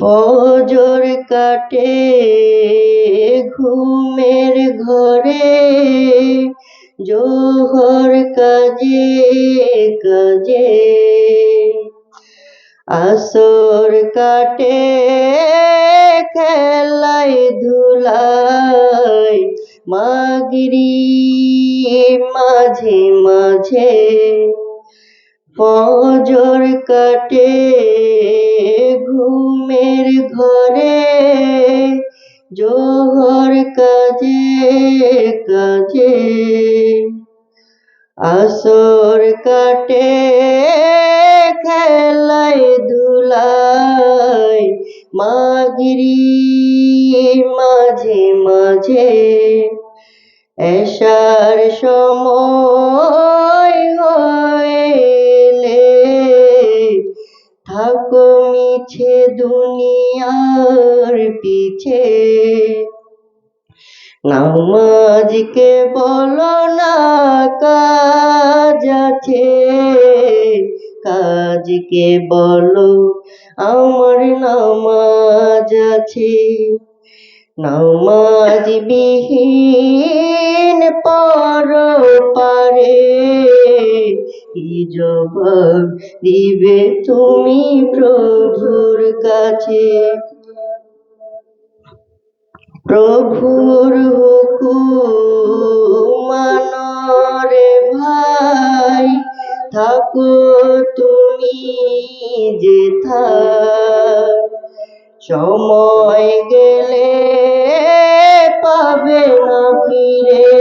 ফজর কাটে, ঘুমের ঘরে। জোহর কাজে কাজে। আসর কাটে খেলাই ধুলাই মাগরি মাঝে মাঝে। ফজর কাটে জোহর কাজে কাজে আসর কাটে খেলাই ধুলাই মাগরি মাঝে মাঝে এসার সময় থাকো মিছে দুনিয়ার পিছে। নামাজকে বলো না, কাজ আছে। কাজকে বলো, আমার নামাজ আছে। নামাজ বিহীন পর পারে। কি জবাব দিবে তুমি প্রভুর কাছে। প্রভুর হুকুম মানরে ভাই, থাকো তুমি যেথা সময় গেলে পাবে না ফিরে।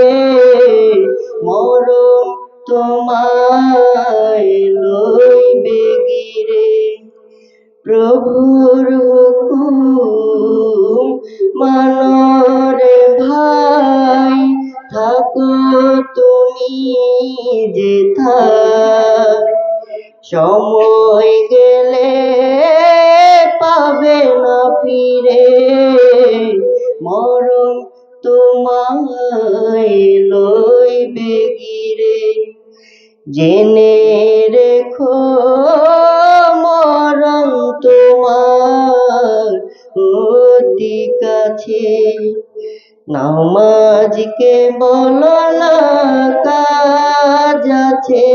প্রভুর হুকুম মানরে ভাই, থাকো তুমি যেথা সময় গেলে পাবে না ফিরে, মরণ তোমায় লইবে গিরে। জেনে রেখো কাছে নামাজকে বলো না আছে।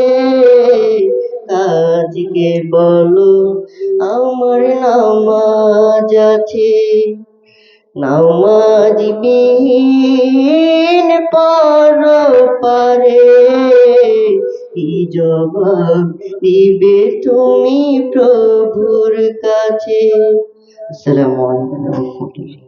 কাজকে বলো, আমার নামাজ আছে। নামাজ বিহীন পর পারে জবাব দিবে তুমি প্রভুর কাছে? আসসালামু আলাইকুম